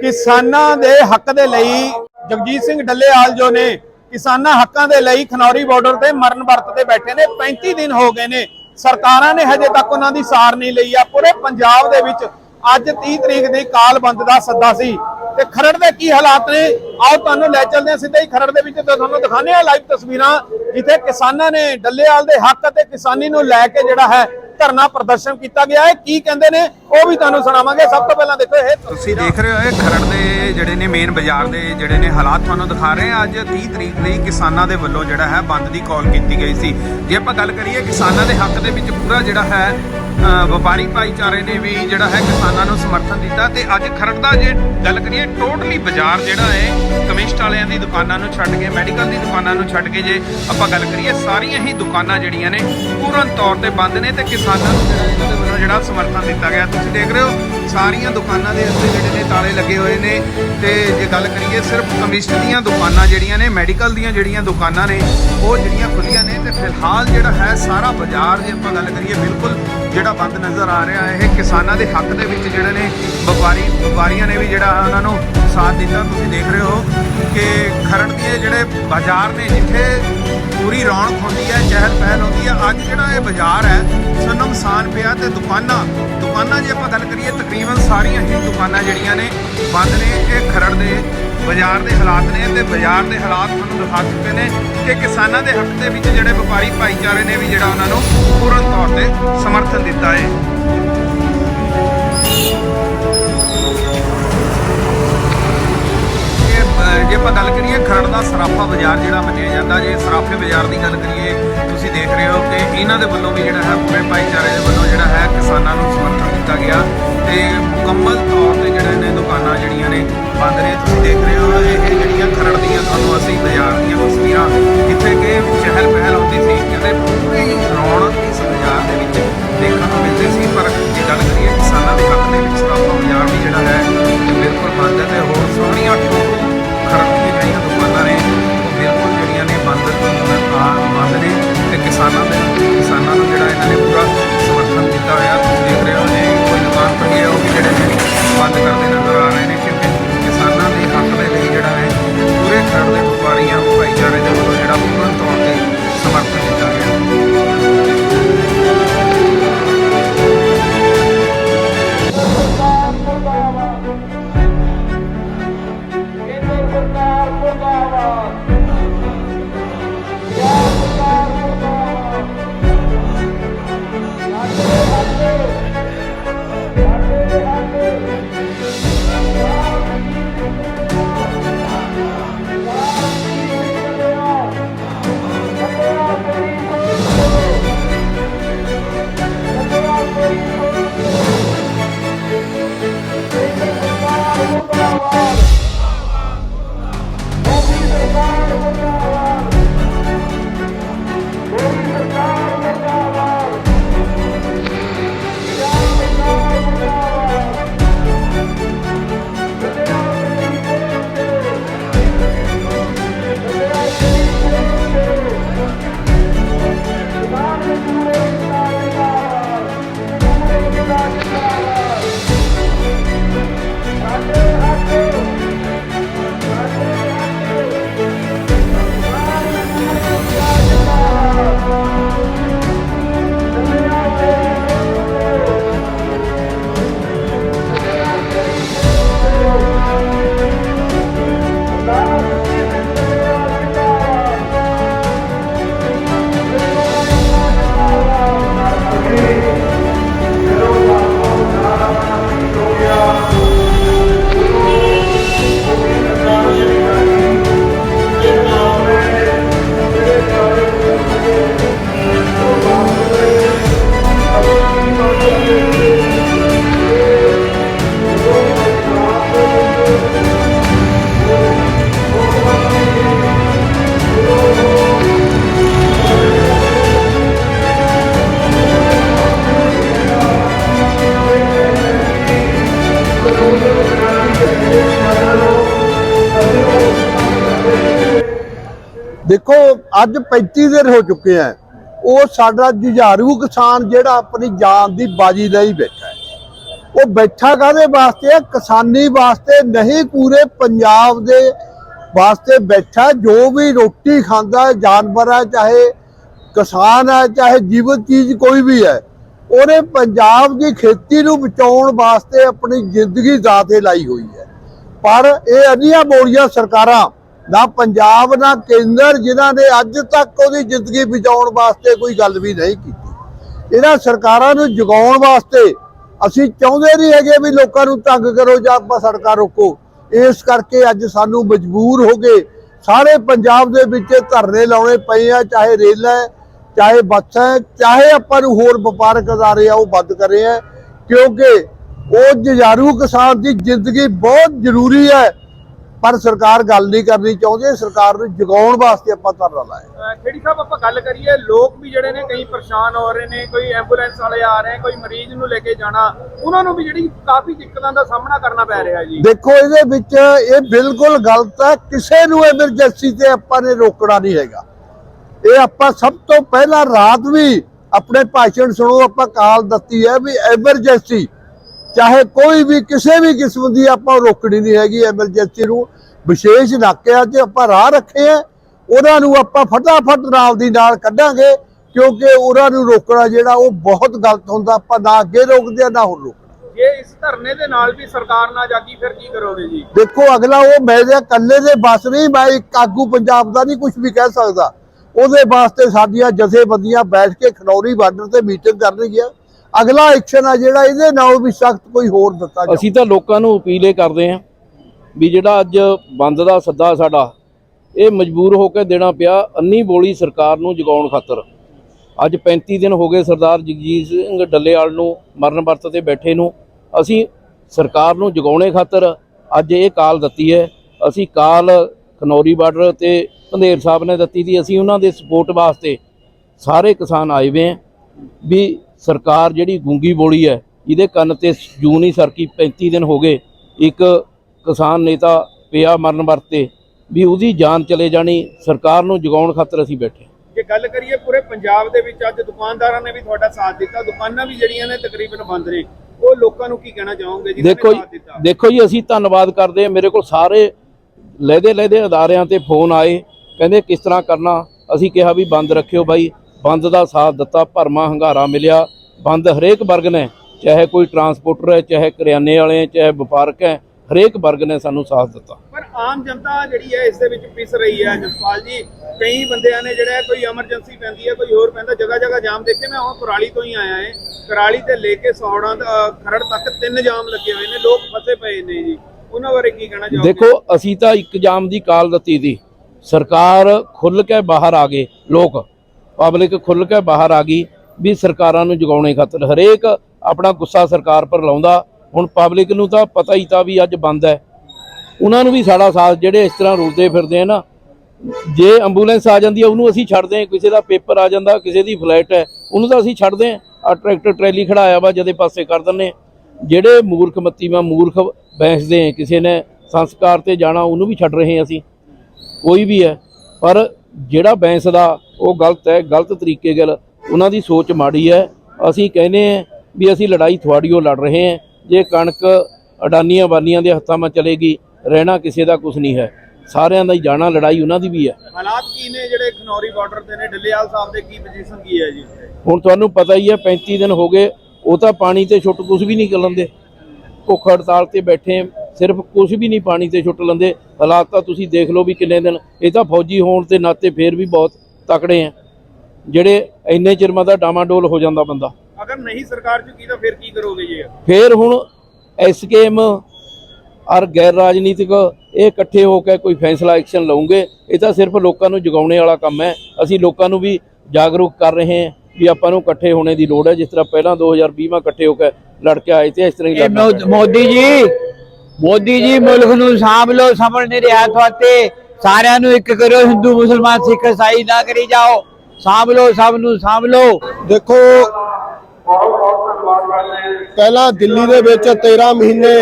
ਕਿਸਾਨਾਂ ਦੇ ਹੱਕ ਦੇ ਲਈ ਜਗਜੀਤ ਸਿੰਘ ਡੱਲੇਵਾਲ ਜੋ ਨੇ ਕਿਸਾਨਾਂ ਹੱਕਾਂ ਦੇ ਲਈ ਖਨੌਰੀ ਬਾਰਡਰ ਤੇ ਮਰਨ ਵਰਤ ਤੇ ਬੈਠੇ ਨੇ 35 ਦਿਨ ਹੋ ਗਏ ਨੇ। ਸਰਕਾਰਾਂ ਨੇ ਹਜੇ ਤੱਕ ਉਹਨਾਂ ਦੀ ਸਾਰ ਨਹੀਂ ਲਈ ਆ। ਪੂਰੇ ਪੰਜਾਬ ਦੇ ਵਿੱਚ ਅੱਜ 30 ਤਰੀਕ ਦੀ ਕਾਲ ਬੰਦ ਦਾ ਸੱਦਾ ਸੀ। ਤੇ ਖਰੜ ਦੇ ਕੀ ਹਾਲਾਤ ਨੇ? ਆਓ ਤੁਹਾਨੂੰ ਲੈ ਚੱਲਦੇ ਹਾਂ ਸਿੱਧਾ ਹੀ ਖਰੜ ਦੇ ਵਿੱਚ ਤੇ ਤੁਹਾਨੂੰ ਦਿਖਾਉਂਦੇ ਆ ਲਾਈਵ ਤਸਵੀਰਾਂ, ਜਿੱਥੇ ਕਿਸਾਨਾਂ ਨੇ ਡੱਲੇਵਾਲ ਦੇ ਹੱਕ ਅਤੇ ਕਿਸਾਨੀ ਨੂੰ ਲੈ ਕੇ ਜਿਹੜਾ ਹੈ ਧਰਨਾ ਪ੍ਰਦਰਸ਼ਨ ਕੀਤਾ ਗਿਆ ਹੈ। ਕੀ ਕਹਿੰਦੇ ਨੇ, ਉਹ ਵੀ ਤੁਹਾਨੂੰ ਸੁਣਾਵਾਂਗੇ। ਸਭ ਤੋਂ ਪਹਿਲਾਂ ਦੇਖੋ ਇਹ ਤੁਸੀਂ ਦੇਖ ਰਹੇ ਹੋ ਇਹ ਖਰੜ ਦੇ ਜਿਹੜੇ ਨੇ ਮੇਨ ਬਾਜ਼ਾਰ ਦੇ ਜਿਹੜੇ ਨੇ ਹਾਲਾਤ ਤੁਹਾਨੂੰ ਦਿਖਾ ਰਹੇ ਹਾਂ। ਅੱਜ 30 ਤਰੀਕ ਲਈ ਕਿਸਾਨਾਂ ਦੇ ਵੱਲੋਂ ਜਿਹੜਾ ਹੈ ਬੰਦ ਦੀ ਕਾਲ ਕੀਤੀ ਗਈ ਸੀ। ਜੇ ਆਪਾਂ ਗੱਲ ਕਰੀਏ ਕਿਸਾਨਾਂ ਦੇ ਹੱਕ ਦੇ ਵਿੱਚ ਪੂਰਾ ਜਿਹੜਾ ਹੈ ਵਪਾਰੀ ਭਾਈਚਾਰੇ ਨੇ ਵੀ ਜਿਹੜਾ ਹੈ ਕਿਸਾਨਾਂ ਨੂੰ ਸਮਰਥਨ ਦਿੱਤਾ ਤੇ ਅੱਜ ਖਰੜ ਦਾ ਜੇ ਗੱਲ ਕਰੀਏ ਟੋਟਲੀ ਬਾਜ਼ਾਰ ਜਿਹੜਾ ਹੈ ਕਮਿਸਟ ਵਾਲਿਆਂ ਦੀ ਦੁਕਾਨਾਂ ਨੂੰ ਛੱਡ ਕੇ, ਮੈਡੀਕਲ ਦੀ ਦੁਕਾਨਾਂ ਨੂੰ ਛੱਡ ਕੇ ਜੇ ਆਪਾਂ ਗੱਲ ਕਰੀਏ, ਸਾਰੀਆਂ ਹੀ ਦੁਕਾਨਾਂ ਜਿਹੜੀਆਂ ਨੇ ਪੂਰਨ ਤੌਰ ਤੇ ਬੰਦ ਨੇ ਤੇ ਕਿਸਾਨਾਂ ਨੂੰ ਜਿਹੜਾ ਇਹਨਾਂ ਦੇ ਜਿਹੜਾ ਸਮਰਥਨ ਦਿੱਤਾ ਗਿਆ। ਤੁਸੀਂ ਦੇਖ ਰਹੇ ਹੋ, ਸਾਰੀਆਂ ਦੁਕਾਨਾਂ ਦੇ ਉੱਤੇ ਜਿਹੜੇ ਨੇ ਤਾਲੇ ਲੱਗੇ ਹੋਏ ਨੇ। ਤੇ ਜੇ ਗੱਲ ਕਰੀਏ ਸਿਰਫ ਕਮਿਸਟ ਦੀਆਂ ਦੁਕਾਨਾਂ ਜਿਹੜੀਆਂ ਨੇ, ਮੈਡੀਕਲ ਦੀਆਂ ਜਿਹੜੀਆਂ ਦੁਕਾਨਾਂ ਨੇ, ਉਹ ਜਿਹੜੀਆਂ ਖੁੱਲੀਆਂ ਨੇ। ਤੇ ਫਿਲਹਾਲ ਜਿਹੜਾ ਹੈ ਸਾਰਾ ਬਾਜ਼ਾਰ ਜੇ ਆਪਾਂ ਗੱਲ ਕਰੀਏ, ਬਿਲਕੁਲ ਜਿਹੜਾ ਬੰਦ ਨਜ਼ਰ ਆ ਰਿਹਾ ਹੈ, ਇਹ ਕਿਸਾਨਾਂ ਦੇ ਹੱਕ ਦੇ ਵਿੱਚ ਜਿਹੜੇ ਨੇ, ਵਪਾਰੀ ਵਪਾਰੀਆਂ ਨੇ ਵੀ ਜਿਹੜਾ ਉਹਨਾਂ ਨੂੰ ਸਾਥ ਦਿੱਤਾ। ਤੁਸੀਂ ਦੇਖ ਰਹੇ ਹੋ ਕਿ ਖਰੜ ਦੇ ਜਿਹੜੇ ਬਾਜ਼ਾਰ ਨੇ ਜਿੱਥੇ ਪੂਰੀ ਰੌਣਕ ਹੁੰਦੀ ਹੈ ਚਹਿਲ ਪਹਿਲ ਹੁੰਦੀ ਹੈ, ਅੱਜ ਜਿਹੜਾ ਇਹ ਬਾਜ਼ਾਰ ਹੈ ਸੁਨਮਸਾਨ ਪਿਆ ਤੇ ਦੁਕਾਨਾਂ ਦੁਕਾਨਾਂ ਜੇ ਆਪਾਂ ਗੱਲ ਕਰੀਏ, ਤਕਰੀਬਨ ਸਾਰੀਆਂ ਹੀ ਦੁਕਾਨਾਂ ਜਿਹੜੀਆਂ ਨੇ, ਬੰਦ ਨੇ, ਇਹ ਖਰੜ ਦੇ ਬਾਜ਼ਾਰ ਦੇ ਹਾਲਾਤ ਨੇ ਤੇ ਬਾਜ਼ਾਰ ਦੇ ਹਾਲਾਤ ਤੁਹਾਨੂੰ ਦਿਖਾ ਚੁੱਕੇ ਨੇ ਕਿ ਕਿਸਾਨਾਂ ਦੇ ਹੱਕ ਦੇ ਵਿੱਚ ਜਿਹੜੇ ਵਪਾਰੀ ਭਾਈਚਾਰੇ ਨੇ ਵੀ ਜਿਹੜਾ ਉਹਨਾਂ ਨੂੰ ਪੂਰਨ ਤੌਰ ਤੇ ਸਮਰਥਨ ਦਿੱਤਾ ਹੈ। ਗੱਲ ਦਾ ਸਰਾਫਾ ਬਾਜ਼ਾਰ ਜਿਹੜਾ ਮੰਨਿਆ ਜਾਂਦਾ, ਜੇ ਸਰਾਫੇ ਬਾਜ਼ਾਰ ਦੀ ਗੱਲ ਕਰੀਏ, ਤੁਸੀਂ ਦੇਖ ਰਹੇ ਹੋ ਕਿ ਇਹਨਾਂ ਦੇ ਵੱਲੋਂ ਵੀ ਜਿਹੜਾ ਹੈ ਪੂਰੇ ਭਾਈਚਾਰੇ ਦੇ ਵੱਲੋਂ ਜਿਹੜਾ ਹੈ ਕਿਸਾਨਾਂ ਨੂੰ ਸਮਰਥਨ ਦਿੱਤਾ ਗਿਆ ਤੇ ਮੁਕੰਮਲ ਤੌਰ ਤੇ ਜਿਹੜੇ ਨੇ ਦੁਕਾਨਾਂ ਜਿਹੜੀਆਂ ਨੇ ਬੰਦ ਨੇ, ਤੁਸੀਂ ਦੇਖ ਰਹੇ ਹੋ ਇਹ ਜਿਹੜੀਆਂ ਖਰੜ ਦੀਆਂ ਤੁਹਾਨੂੰ ਅਸੀਂ ਬਾਜ਼ਾਰ ਦੀਆਂ ਤਸਵੀਰਾਂ ਜਿੱਥੇ ਕਿ ਚਹਿਲ ਪਹਿਲ ਹੁੰਦੀ ਸੀ। ਅੱਜ 35 ਦਿਨ ਹੋ ਚੁੱਕੇ ਆ ਉਹ ਸਾਡਾ ਜੁਝਾਰੂ ਕਿਸਾਨ ਜਿਹੜਾ ਆਪਣੀ ਜਾਨ ਦੀ ਬਾਜੀ ਲਈ ਬੈਠਾ ਹੈ ਉਹ ਬੈਠਾ ਕਾਦੇ ਵਾਸਤੇ ਹੈ ਕਿਸਾਨੀ ਵਾਸਤੇ ਨਹੀਂ, ਪੂਰੇ ਪੰਜਾਬ ਦੇ ਵਾਸਤੇ ਬੈਠਾ ਜੋ ਵੀ ਰੋਟੀ ਖਾਂਦਾ ਜਾਨਵਰ ਹੈ ਚਾਹੇ ਕਿਸਾਨ ਹੈ ਚਾਹੇ ਜੀਵਤ ਚੀਜ਼ ਕੋਈ ਵੀ ਹੈ ਉਹਨੇ ਪੰਜਾਬ ਦੀ ਖੇਤੀ ਨੂੰ ਬਚਾਉਣ ਵਾਸਤੇ ਆਪਣੀ ਜ਼ਿੰਦਗੀ ਦਾਤੇ ਲਾਈ ਹੋਈ ਹੈ ਪਰ ਇਹ ਅਨੀਆਂ ਬੋਲੀਆਂ ਸਰਕਾਰਾਂ ਨਾ ਪੰਜਾਬ ਨਾ ਕੇਂਦਰ ਜਿਨ੍ਹਾਂ ਨੇ ਅੱਜ ਤੱਕ ਉਹਦੀ ਜ਼ਿੰਦਗੀ ਬਚਾਉਣ ਵਾਸਤੇ ਕੋਈ ਗੱਲ ਵੀ ਨਹੀਂ ਕੀਤੀ। ਇਹਨਾਂ ਸਰਕਾਰਾਂ ਨੂੰ ਜਗਾਉਣ ਵਾਸਤੇ ਅਸੀਂ ਚਾਹੁੰਦੇ ਨਹੀਂ ਹੈਗੇ ਵੀ ਲੋਕਾਂ ਨੂੰ ਤੰਗ ਕਰੋ ਜਾਂ ਆਪਾਂ ਸੜਕਾਂ ਰੋਕੋ। ਇਸ ਕਰਕੇ ਅੱਜ ਸਾਨੂੰ ਮਜਬੂਰ ਹੋ ਗਏ। ਸਾਰੇ ਪੰਜਾਬ ਦੇ ਵਿੱਚ ਧਰਨੇ ਲਾਉਣੇ ਪਏ ਆ ਚਾਹੇ ਰੇਲਾਂ ਹੈ, ਚਾਹੇ ਬੱਸਾਂ ਚਾਹੇ ਆਪਾਂ ਨੂੰ ਹੋਰ ਵਪਾਰਕ ਅਦਾਰੇ ਆ ਉਹ ਬੰਦ ਕਰੇ ਆ। ਕਿਉਂਕਿ ਉਹ ਜਜ਼ਾਰੂ ਕਿਸਾਨ ਦੀ ਜ਼ਿੰਦਗੀ ਬਹੁਤ ਜ਼ਰੂਰੀ ਹੈ। ਪਰ ਸਰਕਾਰ ਗੱਲ ਨਹੀਂ ਕਰਨੀ ਚਾਹੁੰਦੀ ਸਰਕਾਰ ਨੂੰ ਜਗਾਉਣ ਵਾਸਤੇ ਆਪਾਂ ਧਰਨਾ ਲਾਇਆ। ਖੇੜੀ ਸਾਹਿਬ ਆਪਾਂ ਗੱਲ ਕਰੀਏ ਲੋਕ ਵੀ ਜਿਹੜੇ ਨੇ ਕਈ ਪਰੇਸ਼ਾਨ ਹੋ ਰਹੇ ਨੇ ਕੋਈ ਐਂਬੂਲੈਂਸ ਵਾਲੇ ਆ ਰਹੇ ਕੋਈ ਮਰੀਜ਼ ਨੂੰ ਲੈ ਕੇ ਜਾਣਾ ਉਹਨਾਂ ਨੂੰ ਵੀ ਜਿਹੜੀ ਕਾਫੀ ਦਿੱਕਤਾਂ ਦਾ ਸਾਹਮਣਾ ਕਰਨਾ ਪੈ ਰਿਹਾ ਜੀ। ਦੇਖੋ ਇਹਦੇ ਵਿੱਚ ਇਹ ਬਿਲਕੁਲ ਗਲਤ ਹੈ ਕਿਸੇ ਨੂੰ ਐਮਰਜੈਂਸੀ ਤੇ ਆਪਾਂ ਨੇ ਰੋਕਣਾ ਨਹੀਂ ਹੈਗਾ। ਇਹ ਆਪਾਂ ਸਭ ਤੋਂ ਪਹਿਲਾਂ ਰਾਤ ਵੀ ਆਪਣੇ ਭਾਸ਼ਣ ਸੁਣੋ ਆਪਾਂ ਕਾਲ ਦਿੱਤੀ ਹੈ ਵੀ ਐਮਰਜੈਂਸੀ ਚਾਹੇ ਕੋਈ ਵੀ ਕਿਸੇ ਵੀ ਕਿਸਮ ਦੀ ਆਪਾਂ ਰੋਕਣੀ ਨਹੀਂ ਹੈਗੀ ਐਮਰਜੈਂਸੀ ਨੂੰ ਵਿਸ਼ੇਸ਼ ਨਾਕਿਆਂ 'ਚ ਆਪਾਂ ਰਾਹ ਰੱਖੇ ਆ। ਉਹਨਾਂ ਨੂੰ ਆਪਾਂ ਫਟਾਫਟ ਨਾਲ ਦੀ ਨਾਲ ਕੱਢਾਂਗੇ ਕਿਉਂਕਿ ਉਹਨਾਂ ਨੂੰ ਰੋਕਣਾ ਜਿਹੜਾ ਉਹ ਬਹੁਤ ਗਲਤ ਹੁੰਦਾ ਆਪਾਂ ਨਾ ਅੱਗੇ ਰੋਕਦੇ ਆ ਨਾ ਹੁਣ ਰੋਕਣਾ। ਜੇ ਇਸ ਧਰਨੇ ਦੇ ਨਾਲ ਵੀ ਸਰਕਾਰ ਨਾ ਜਾਗੀ ਫਿਰ ਕੀ ਕਰੋਗੇ ਜੀ? ਦੇਖੋ ਅਗਲਾ ਉਹ ਮੇਰੇ ਇਕੱਲੇ ਦੇ ਬਸ ਨਹੀਂ ਮੈਂ ਇੱਕ ਆਗੂ ਪੰਜਾਬ ਦਾ ਨਹੀਂ ਕੁਝ ਵੀ ਕਹਿ ਸਕਦਾ। ਉਹਦੇ ਵਾਸਤੇ ਸਾਡੀਆਂ ਜਥੇਬੰਦੀਆਂ ਬੈਠ ਕੇ ਖਨੌਰੀ ਬਾਰਡਰ ਤੇ ਮੀਟਿੰਗ ਕਰਨਗੀਆਂ। ਅਗਲਾ ਐਕਸ਼ਨ ਆ ਜਿਹੜਾ ਇਹਦੇ ਨਾਲ ਵੀ ਸਖਤ ਕੋਈ ਹੋਰ ਦਿੱਤਾ ਜਾਵੇ। ਅਸੀਂ ਤਾਂ ਲੋਕਾਂ ਨੂੰ ਅਪੀਲ ਇਹ ਕਰਦੇ ਹਾਂ ਵੀ ਜਿਹੜਾ ਅੱਜ ਬੰਦ ਦਾ ਸੱਦਾ ਸਾਡਾ, ਇਹ ਮਜਬੂਰ ਹੋ ਕੇ ਦੇਣਾ ਪਿਆ, ਅੰਨੀ ਬੋਲੀ ਸਰਕਾਰ ਨੂੰ ਜਗਾਉਣ ਖਾਤਰ। ਅੱਜ 35 ਦਿਨ ਹੋ ਗਏ ਸਰਦਾਰ ਜਗਜੀਤ ਸਿੰਘ ਡੱਲੇਵਾਲ ਨੂੰ ਮਰਨ ਵਰਤ ਤੇ ਬੈਠੇ ਨੂੰ। ਅਸੀਂ ਸਰਕਾਰ ਨੂੰ ਜਗਾਉਣੇ ਖਾਤਰ ਅੱਜ ਇਹ ਕਾਲ ਦਿੱਤੀ ਹੈ। ਅਸੀਂ ਕਾਲ ਖਨੌਰੀ ਬਾਰਡਰ ਤੇ ਪੰਧੇਰ ਸਾਹਿਬ ਨੇ ਦਿੱਤੀ ਸੀ। ਅਸੀਂ ਉਹਨਾਂ ਦੇ ਸਪੋਰਟ ਵਾਸਤੇ ਸਾਰੇ ਕਿਸਾਨ ਆਏ ਹੋਏ ਹੈ ਵੀ ਸਰਕਾਰ ਜਿਹੜੀ ਗੂੰਗੀ ਬੋਲੀ ਹੈ ਇਹਦੇ ਕੰਨ ਤੇ ਜੂ ਨਹੀਂ ਸਰਕੀ 35 ਦਿਨ ਹੋ ਗਏ ਇੱਕ ਕਿਸਾਨ ਨੇਤਾ ਪਿਆ ਮਰਨ ਵਰਤੇ ਵੀ ਉਹਦੀ ਜਾਨ ਚਲੇ ਜਾਣੀ ਸਰਕਾਰ ਨੂੰ ਜਗਾਉਣ ਖਾਤਰ ਅਸੀਂ ਬੈਠੇ ਜੇ ਗੱਲ ਕਰੀਏ ਪੂਰੇ ਪੰਜਾਬ ਦੇ ਵਿੱਚ ਅੱਜ ਦੁਕਾਨਦਾਰਾਂ ਨੇ ਵੀ ਤੁਹਾਡਾ ਸਾਥ ਦਿੱਤਾ ਦੁਕਾਨਾਂ ਵੀ ਜਿਹੜੀਆਂ ਨੇ ਤਕਰੀਬਨ ਬੰਦ ਨੇ ਉਹ ਲੋਕਾਂ ਨੂੰ ਕੀ ਕਹਿਣਾ ਚਾਹੋਗੇ ਦੇਖੋ ਜੀ ਦਿੱਤਾ? ਦੇਖੋ ਜੀ ਅਸੀਂ ਧੰਨਵਾਦ ਕਰਦੇ ਹਾਂ ਮੇਰੇ ਕੋਲ ਸਾਰੇ ਲਹਿਦੇ ਲਹਿਦੇ ਅਦਾਰਿਆਂ ਤੇ ਫੋਨ ਆਏ ਕਹਿੰਦੇ ਕਿਸ ਤਰ੍ਹਾਂ ਕਰਨਾ ਅਸੀਂ ਕਿਹਾ ਵੀ ਬੰਦ ਰੱਖਿਓ ਬਾਈ ਬੰਦ ਦਾ ਸਾਥ ਦਿੱਤਾ ਭਰਮਾ ਹੰਗਾਰਾ ਮਿਲਿਆ। ਬੰਦ ਹਰੇਕ ਵਰਗ ਨੇ ਚਾਹੇ ਕੋਈ ਟਰਾਂਸਪੋਰਟਰ ਹੈ ਚਾਹੇ ਕਰਿਆਨੇ ਵਾਲੇ ਹੈ ਚਾਹੇ ਵਪਾਰਕ ਹੈ ਹਰੇਕ ਵਰਗ ਨੇ ਸਾਨੂੰ ਸਾਥ ਦਿੱਤਾ। ਪਰ ਆਮ ਜਨਤਾ ਜਿਹੜੀ ਹੈ ਇਸ ਦੇ ਵਿੱਚ ਪਿਸ ਰਹੀ ਹੈ। ਜਸਪਾਲ ਜੀ ਕਈ ਬੰਦਿਆਂ ਨੇ ਜਿਹੜਾ ਕੋਈ ਐਮਰਜੈਂਸੀ ਪੈਂਦੀ ਹੈ ਕੋਈ ਹੋਰ ਪੈਂਦਾ ਜਗ੍ਹਾ ਜਗ੍ਹਾ ਜਾਮ ਦੇਖੇ ਮੈਂ ਹੁਣ ਕੁਰਾਲੀ ਤੋਂ ਹੀ ਆਇਆ ਹਾਂ। ਕੁਰਾਲੀ ਤੇ ਲੈ ਕੇ ਸੌੜਾਂ ਖਰੜ ਤੱਕ ਤਿੰਨ ਜਾਮ ਲੱਗੇ ਹੋਏ ਨੇ ਲੋਕ ਫਸੇ ਪਏ ਨੇ ਜੀ। ਉਹਨਾਂ ਬਾਰੇ ਕੀ ਕਹਿਣਾ ਚਾਹੋਗੇ? ਦੇਖੋ ਅਸੀਂ ਤਾਂ ਇੱਕ ਜਾਮ ਦੀ ਕਾਲ ਦਿੱਤੀ ਸੀ। ਸਰਕਾਰ ਖੁੱਲ ਕੇ ਬਾਹਰ ਆ ਗਏ ਲੋਕ। ਪਬਲਿਕ ਖੁੱਲ ਕੇ ਬਾਹਰ ਆ ਗਈ ਵੀ ਸਰਕਾਰਾਂ ਨੂੰ ਜਗਾਉਣੇ ਖਾਤਰ। ਹਰੇਕ ਆਪਣਾ ਗੁੱਸਾ ਸਰਕਾਰ ਪਰ ਲਾਉਂਦਾ। ਹੁਣ ਪਬਲਿਕ ਨੂੰ ਤਾਂ ਪਤਾ ਹੀ ਤਾਂ ਵੀ ਅੱਜ ਬੰਦ ਹੈ। ਉਹਨਾਂ ਨੂੰ ਵੀ ਸਾਡਾ ਸਾਥ, ਜਿਹੜੇ ਇਸ ਤਰ੍ਹਾਂ ਰੁਲਦੇ ਫਿਰਦੇ ਆ ਨਾ, ਜੇ ਐਂਬੂਲੈਂਸ ਆ ਜਾਂਦੀ ਹੈ, ਉਹਨੂੰ ਅਸੀਂ ਛੱਡਦੇ ਹਾਂ। ਕਿਸੇ ਦਾ ਪੇਪਰ ਆ ਜਾਂਦਾ, ਕਿਸੇ ਦੀ ਫਲਾਈਟ ਹੈ, ਉਹਨੂੰ ਤਾਂ ਅਸੀਂ ਛੱਡਦੇ ਹਾਂ। ਆ ਟਰੈਕਟਰ ਟਰੈਲੀ ਖੜਾਇਆ ਵਾ, ਜਦੇ ਪਾਸੇ ਕਰ ਦਿੰਦੇ ਜਿਹੜੇ ਮੂਰਖ ਮੱਤੀਵਾਂ, ਮੂਰਖ ਬੈਂਸਦੇ ਆ, ਕਿਸੇ ਨੇ ਸੰਸਕਾਰ ਤੇ ਜਾਣਾ, ਉਹਨੂੰ ਵੀ ਛੱਡ ਰਹੇ ਹਾਂ ਅਸੀਂ। ਕੋਈ ਵੀ ਹੈ। ਪਰ ਜਿਹੜਾ ਬੈਂਸ ਦਾ ਉਹ ਗਲਤ ਹੈ ਗਲਤ ਤਰੀਕੇ ਨਾਲ ਉਹਨਾਂ ਦੀ ਸੋਚ ਮਾੜੀ ਹੈ। ਅਸੀਂ ਕਹਿੰਦੇ ਹਾਂ ਵੀ ਅਸੀਂ ਲੜਾਈ ਥਵਾੜੀਓ ਲੜ ਰਹੇ ਹਾਂ। ਜੇ ਕਣਕ ਅਡਾਨੀਆਂ ਬਾਨੀਆਂ ਦੇ ਹੱਥਾਂ 'ਮਾ ਚਲੇਗੀ ਰਹਿਣਾ ਕਿਸੇ ਦਾ ਕੁਝ ਨਹੀਂ ਹੈ। ਸਾਰਿਆਂ ਦਾ ਹੀ ਜਾਣਾ ਲੜਾਈ ਉਹਨਾਂ ਦੀ ਵੀ ਹੈ। ਹਾਲਾਤ ਕੀ ਨੇ ਜਿਹੜੇ ਖਨੌਰੀ ਬਾਰਡਰ ਤੇ ਨੇ? ਡੱਲੇਵਾਲ ਸਾਹਿਬ ਦੇ ਕੀ ਪੋਜੀਸ਼ਨ ਕੀ ਹੈ ਜੀ? ਹੁਣ ਤੁਹਾਨੂੰ ਪਤਾ ਹੀ ਹੈ 35 ਦਿਨ ਹੋ ਗਏ ਉਹ ਤਾਂ ਪਾਣੀ ਤੇ ਛੁੱਟ ਕੁਝ ਵੀ ਨਹੀਂ ਕਰ ਲੈਂਦੇ ਭੁੱਖ ਹੜਤਾਲ ਤੇ ਬੈਠੇ ਸਿਰਫ ਕੁਝ ਵੀ ਨਹੀਂ ਪਾਣੀ ਤੇ ਛੁੱਟ ਲੈਂਦੇ। ਹਾਲਾਤ ਤਾਂ ਤੁਸੀਂ ਦੇਖ ਲਓ ਵੀ ਕਿੰਨੇ ਦਿਨ। ਇਹ ਤਾਂ ਫੌਜੀ ਹੋਣ ਦੇ ਨਾਤੇ ਫੇਰ ਵੀ ਬਹੁਤ ਤਕੜੇ ਆ। ਜਿਹੜੇ ਇੰਨੇ ਚਿਰ ਮਾ ਦਾ ਡਾਮਾਡੋਲ ਹੋ ਜਾਂਦਾ ਬੰਦਾ। ਅਗਰ ਨਹੀਂ ਸਰਕਾਰ ਚੁੱਕੀ ਤਾਂ ਫਿਰ ਕੀ ਕਰੋਗੇ ਜੀ? ਫੇਰ ਹੁਣ ਐਸਕੇਐਮ ਔਰ ਗੈਰ ਰਾਜਨੀਤਿਕ ਇਹ ਇਕੱਠੇ ਹੋ ਕੇ ਕੋਈ ਫੈਸਲਾ ਐਕਸ਼ਨ ਲਵਾਂਗੇ ਇਹ ਤਾਂ ਸਿਰਫ ਲੋਕਾਂ ਨੂੰ ਜਗਾਉਣੇ ਵਾਲਾ ਕੰਮ ਹੈ। ਅਸੀਂ ਲੋਕਾਂ ਨੂੰ ਵੀ ਜਾਗਰੂਕ ਕਰ ਰਹੇ ਹਾਂ ਵੀ ਆਪਾਂ ਨੂੰ ਇਕੱਠੇ ਹੋਣੇ ਦੀ ਲੋੜ ਹੈ। ਜਿਸ ਤਰ੍ਹਾਂ ਪਹਿਲਾਂ 2020 ਮਾ ਇਕੱਠੇ ਹੋ ਕੇ ਲੜ ਕੇ ਆਏ ਤੇ ਇਸ ਤਰ੍ਹਾਂ ਹੀ ਲੜਨਾ। ਮੋਦੀ ਜੀ ਮੋਦੀ ਜੀ, ਮੁਲਕ ਨੂੰ ਸਾਂਭ ਲਓ ਸਮਝ ਨਹੀਂ ਰਿਹਾ ਤੁਹਾਤੇ ਸਾਰਿਆਂ ਨੂੰ ਇੱਕ ਕਰੋ, ਹਿੰਦੂ, ਮੁਸਲਮਾਨ, ਸਿੱਖ, ਇਸਾਈ ਨਾ ਕਰੀ ਜਾਓ। ਸਾਂਭ ਲਓ, ਸਭ ਨੂੰ ਸਾਂਭ ਲਓ। ਦੇਖੋ, ਪਹਿਲਾਂ ਦਿੱਲੀ ਦੇ ਵਿੱਚ 13 ਮਹੀਨੇ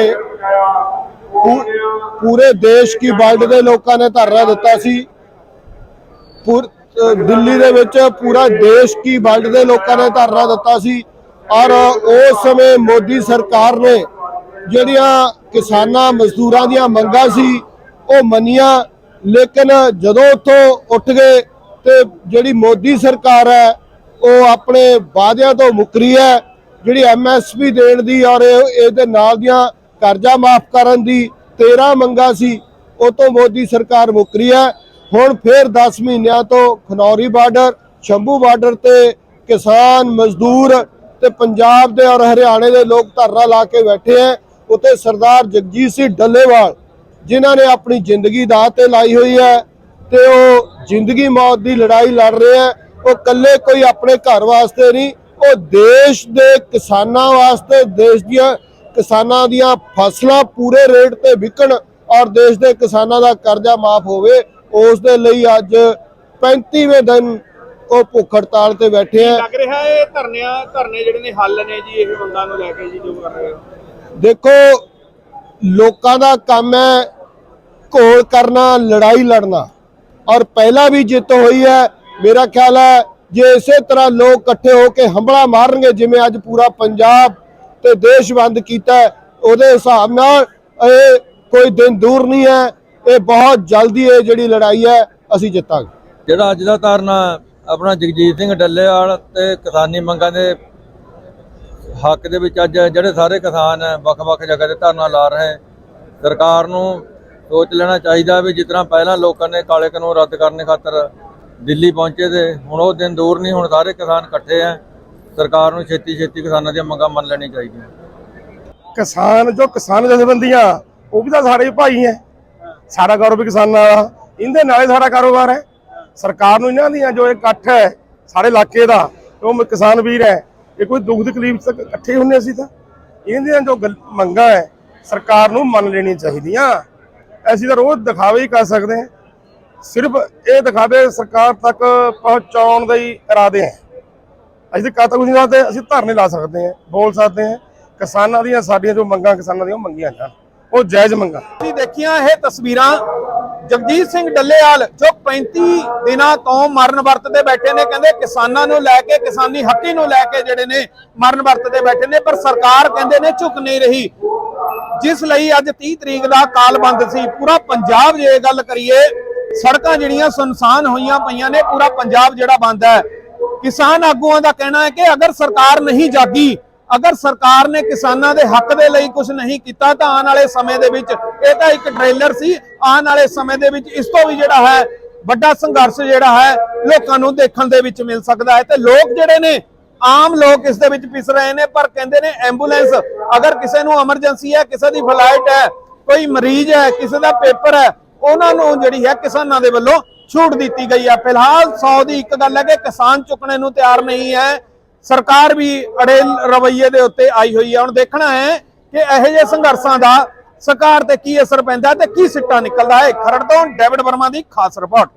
ਪੂਰੇ ਦੇਸ਼ ਕੀ ਵਰਲਡ ਦੇ ਲੋਕਾਂ ਨੇ ਧਰਨਾ ਦਿੱਤਾ ਸੀ। ਦਿੱਲੀ ਦੇ ਵਿੱਚ ਪੂਰਾ ਦੇਸ਼ ਕੀ ਵਰਲਡ ਦੇ ਲੋਕਾਂ ਨੇ ਧਰਨਾ ਦਿੱਤਾ ਸੀ। ਔਰ ਉਸ ਸਮੇਂ ਮੋਦੀ ਸਰਕਾਰ ਨੇ ਜਿਹੜੀਆਂ ਕਿਸਾਨਾਂ ਮਜ਼ਦੂਰਾਂ ਦੀਆਂ ਮੰਗਾਂ ਸੀ, ਉਹ ਮੰਨੀਆਂ। ਲੇਕਿਨ ਜਦੋਂ ਉੱਥੋਂ ਉੱਠ ਗਏ ਤੇ ਜਿਹੜੀ ਮੋਦੀ ਸਰਕਾਰ ਹੈ, ਉਹ ਆਪਣੇ ਵਾਅਦਿਆਂ ਤੋਂ ਮੁੱਕਰੀ ਹੈ। ਜਿਹੜੀ ਐਮਐਸਪੀ ਦੇਣ ਦੀ ਔਰ ਇਹ- ਇਹਦੇ ਨਾਲ ਦੀਆਂ ਕਰਜ਼ਾ ਮਾਫ ਕਰਨ ਦੀ 13 ਮੰਗਾਂ ਸੀ, ਉਹ ਤੋਂ ਮੋਦੀ ਸਰਕਾਰ ਮੁੱਕਰੀ ਹੈ। ਹੁਣ ਫਿਰ 10 ਮਹੀਨਿਆਂ ਤੋਂ ਖਨੌਰੀ ਬਾਰਡਰ, ਸ਼ੰਭੂ ਬਾਰਡਰ ਤੇ ਕਿਸਾਨ, ਮਜ਼ਦੂਰ ਤੇ ਪੰਜਾਬ ਦੇ ਔਰ ਹਰਿਆਣੇ ਦੇ ਲੋਕ ਧਰਨਾ ਲਾ ਕੇ ਬੈਠੇ ਹੈ। ਉੱਥੇ ਸਰਦਾਰ ਜਗਜੀਤ ਸਿੰਘ ਡੱਲੇਵਾਲ, ਜਿਨ੍ਹਾਂ ਨੇ ਆਪਣੀ ਜ਼ਿੰਦਗੀ ਦਾਅ ਤੇ ਲਾਈ ਹੋਈ ਹੈ ਤੇ ਉਹ ਜ਼ਿੰਦਗੀ ਮੌਤ ਦੀ ਲੜਾਈ ਲੜ ਰਹੇ ਹੈ। ਉਹ ਇਕੱਲੇ ਕੋਈ ਆਪਣੇ ਘਰ ਵਾਸਤੇ ਨਹੀਂ, ਉਹ ਦੇਸ਼ ਦੇ ਕਿਸਾਨਾਂ ਵਾਸਤੇ, ਦੇਸ਼ ਦੀਆਂ ਕਿਸਾਨਾਂ ਦੀਆਂ ਫਸਲਾਂ ਪੂਰੇ ਰੇਟ ਤੇ ਵਿਕਣ ਔਰ ਦੇਸ਼ ਦੇ ਕਿਸਾਨਾਂ ਦਾ ਕਰਜ਼ਾ ਮਾਫ ਹੋਵੇ, ਉਸ ਦੇ ਲਈ ਅੱਜ 35ਵੇਂ ਦਿਨ ਉਹ ਭੁੱਖ ਹੜਤਾਲ ਤੇ ਬੈਠੇ ਹੈ। ਲੱਗ ਰਿਹਾ ਇਹ ਧਰਨਿਆਂ, ਧਰਨੇ ਜਿਹੜੇ ਨੇ ਹੱਲ ਨੇ ਜੀ, ਇਹ ਮੰਗਾਂ ਨੂੰ ਲੈ ਕੇ ਜੀ, ਜੋ ਕਰ ਰਹੇ ਹੋ? ਦੇਖੋ, ਲੋਕਾਂ ਦਾ ਕੰਮ ਹੈ ਘੋਲ ਕਰਨਾ, ਲੜਾਈ ਲੜਨਾ। ਔਰ ਪਹਿਲਾਂ ਵੀ ਜਿੱਤ ਹੋਈ ਹੈ, ਮੇਰਾ ਖਿਆਲ ਹੈ ਜੇ ਇਸੇ ਤਰ੍ਹਾਂ ਲੋਕ ਇਕੱਠੇ ਹੋ ਕੇ ਹੰਬਲਾ ਮਾਰਨਗੇ, ਜਿਵੇਂ ਅੱਜ ਪੂਰਾ ਪੰਜਾਬ ਤੇ ਦੇਸ਼ ਬੰਦ ਕੀਤਾ ਉਹਦੇ ਹਿਸਾਬ ਨਾਲ ਇਹ ਕੋਈ ਦਿਨ ਦੂਰ ਨਹੀਂ ਹੈ, ਇਹ ਬਹੁਤ ਜਲਦੀ ਇਹ ਜਿਹੜੀ ਲੜਾਈ ਹੈ, ਅਸੀਂ ਜਿੱਤਾਂਗੇ। ਜਿਹੜਾ ਅੱਜ ਦਾ ਧਰਨਾ ਆਪਣਾ ਜਗਜੀਤ ਸਿੰਘ ਡੱਲੇਵਾਲ ਤੇ ਕਿਸਾਨੀ ਮੰਗਾਂ ਦੇ ਹੱਕ ਦੇ ਵਿੱਚ ਅੱਜ ਜਿਹੜੇ ਸਾਰੇ ਕਿਸਾਨ ਹੈ ਵੱਖ-ਵੱਖ ਜਗ੍ਹਾ ਤੇ ਧਰਨਾ ਲਾ ਰਹੇ ਸਰਕਾਰ ਨੂੰ ਸੋਚ ਲੈਣਾ ਚਾਹੀਦਾ ਵੀ ਜਿਸ ਤਰ੍ਹਾਂ ਪਹਿਲਾਂ ਲੋਕਾਂ ਨੇ ਕਾਲੇ ਕਾਨੂੰਨ ਰੱਦ ਕਰਨ ਖਾਤਰ ਦਿੱਲੀ ਪਹੁੰਚੇ ਤੇ ਹੁਣ ਉਹ ਦਿਨ ਦੂਰ ਨਹੀਂ, ਹੁਣ ਸਾਰੇ ਕਿਸਾਨ ਇਕੱਠੇ ਆ, ਸਰਕਾਰ ਨੂੰ ਛੇਤੀ ਛੇਤੀ ਕਿਸਾਨਾਂ ਦੀਆਂ ਮੰਗਾਂ ਮੰਨ ਲੈਣੀ ਚਾਹੀਦੀਆਂ। ਕਿਸਾਨ, ਜੋ ਕਿਸਾਨ ਜਥੇਬੰਦੀਆਂ, ਉਹ ਵੀ ਤਾਂ ਸਾਡੇ ਭਾਈ ਹੈ ਸਾਰਾ ਕਾਰੋਬਾਰ ਕਿਸਾਨਾਂ ਦਾ ਇਹਦੇ ਨਾਲੇ ਸਾਡਾ ਕਾਰੋਬਾਰ ਹੈ ਸਰਕਾਰ ਨੂੰ ਇਹਨਾਂ ਦੀਆਂ ਜੋ ਇਕੱਠ ਹੈ ਸਾਰੇ ਇਲਾਕੇ ਦਾ, ਉਹ ਕਿਸਾਨ ਵੀਰ ਹੈ ਇਹ ਕੋਈ ਦੁੱਖ ਤਕਲੀਫ ਤੱਕ ਇਕੱਠੇ ਹੁੰਦੇ ਅਸੀਂ ਤਾਂ। ਇਹਦੀਆਂ ਜੋ ਮੰਗਾਂ ਹੈ, ਸਰਕਾਰ ਨੂੰ ਮੰਨ ਲੈਣੀ ਚਾਹੀਦੀਆਂ। ਅਸੀਂ ਤਾਂ ਰੋਜ਼ ਦਿਖਾਵੇ ਹੀ ਕਰ ਸਕਦੇ ਹਾਂ। ਸਿਰਫ ਇਹ ਦਿਖਾਵੇ ਸਰਕਾਰ ਤੱਕ ਪਹੁੰਚਾਉਣ ਦੇ ਹੀ ਇਰਾਦੇ ਹੈ। ਅਸੀਂ ਤਾਂ ਕਾਤਾ ਕੁਝ ਨਹੀਂ ਸਕਦੇ ਅਸੀਂ ਧਰਨੇ ਲਾ ਸਕਦੇ ਹਾਂ, ਬੋਲ ਸਕਦੇ ਹਾਂ। ਕਿਸਾਨਾਂ ਦੀਆਂ ਸਾਡੀਆਂ ਜੋ ਮੰਗਾਂ, ਕਿਸਾਨਾਂ ਦੀਆਂ ਉਹ ਮੰਗੀਆਂ ਜਾਣ। ਉਹ ਜਾਇਜ਼ ਮੰਗਾਂ। ਤੁਸੀਂ ਦੇਖੀਆਂ ਇਹ ਤਸਵੀਰਾਂ ਜਗਜੀਤ ਸਿੰਘ ਡੱਲੇਵਾਲ, ਜੋ 35 ਦਿਨਾਂ ਤੋਂ ਮਰਨ ਵਰਤ ਤੇ ਬੈਠੇ ਨੇ, ਕਹਿੰਦੇ ਕਿਸਾਨਾਂ ਨੂੰ ਲੈ ਕੇ, ਕਿਸਾਨੀ ਹੱਕੀ ਨੂੰ ਲੈ ਕੇ ਜਿਹੜੇ ਨੇ ਮਰਨ ਵਰਤ ਤੇ ਬੈਠੇ ਨੇ, ਪਰ ਸਰਕਾਰ ਕਹਿੰਦੇ ਨੇ ਝੁਕ ਨਹੀਂ ਰਹੀ। ਜਿਸ ਲਈ ਅੱਜ 30 ਤਰੀਕ ਦਾ ਕਾਲ ਬੰਦ ਸੀ। ਪੂਰਾ ਪੰਜਾਬ ਜੇ ਗੱਲ ਕਰੀਏ, ਸੜਕਾਂ ਜਿਹੜੀਆਂ ਸੁਨਸਾਨ ਹੋਈਆਂ ਪਈਆਂ ਨੇ, ਪੂਰਾ ਪੰਜਾਬ ਜਿਹੜਾ ਬੰਦ ਹੈ। ਕਿਸਾਨ ਆਗੂਆਂ ਦਾ ਕਹਿਣਾ ਹੈ ਕਿ ਅਗਰ ਸਰਕਾਰ ਨਹੀਂ ਜਾਗੀ ਅਗਰ ਸਰਕਾਰ ਨੇ ਕਿਸਾਨਾਂ ਦੇ ਹੱਕ ਦੇ ਲਈ ਕੁਝ ਨਹੀਂ ਕੀਤਾ ਤਾਂ ਆਉਣ ਵਾਲੇ ਸਮੇਂ ਦੇ ਵਿੱਚ ਇਹ ਤਾਂ ਇੱਕ ਟ੍ਰੇਲਰ ਸੀ, ਆਉਣ ਵਾਲੇ ਸਮੇਂ ਦੇ ਵਿੱਚ ਇਸ ਤੋਂ ਵੀ ਜਿਹੜਾ ਹੈ, ਵੱਡਾ ਸੰਘਰਸ਼ ਜਿਹੜਾ ਹੈ, ਲੋਕਾਂ ਨੂੰ ਦੇਖਣ ਦੇ ਵਿੱਚ ਮਿਲ ਸਕਦਾ ਹੈ ਤੇ ਲੋਕ ਜਿਹੜੇ ਨੇ, ਆਮ ਲੋਕ ਇਸ ਦੇ ਵਿੱਚ ਪਿਸ ਰਹੇ ਨੇ, ਪਰ ਕਹਿੰਦੇ ਨੇ ਐਂਬੂਲੈਂਸ, ਅਗਰ ਕਿਸੇ ਨੂੰ ਐਮਰਜੈਂਸੀ ਹੈ, ਕਿਸੇ ਦੀ ਫਲਾਈਟ ਹੈ, ਕੋਈ ਮਰੀਜ਼ ਹੈ, ਕਿਸੇ ਦਾ ਪੇਪਰ ਹੈ, ਉਹਨਾਂ ਨੂੰ ਜਿਹੜੀ ਹੈ ਕਿਸਾਨਾਂ ਦੇ ਵੱਲੋਂ ਛੂਟ ਦਿੱਤੀ ਗਈ ਹੈ। ਫਿਲਹਾਲ 100 ਦੀ ਇੱਕ ਗੱਲ ਹੈ ਕਿ ਕਿਸਾਨ ਚੁੱਕਣੇ ਨੂੰ ਤਿਆਰ ਨਹੀਂ ਹੈ। ਸਰਕਾਰ ਵੀ ਅੜੇ ਰਵੱਈਏ ਦੇ ਉੱਤੇ ਆਈ ਹੋਈ ਹੈ ਹੁਣ ਦੇਖਣਾ ਹੈ ਕਿ ਇਹੋ ਜਿਹੇ ਸੰਘਰਸ਼ਾਂ ਦਾ ਸਰਕਾਰ ਤੇ ਕੀ ਅਸਰ ਪੈਂਦਾ ਤੇ ਕੀ ਸਿੱਟਾ ਨਿਕਲਦਾ ਹੈ। ਖਰੜ ਤੋਂ ਡੇਵਿਡ ਵਰਮਾ ਦੀ ਖਾਸ ਰਿਪੋਰਟ।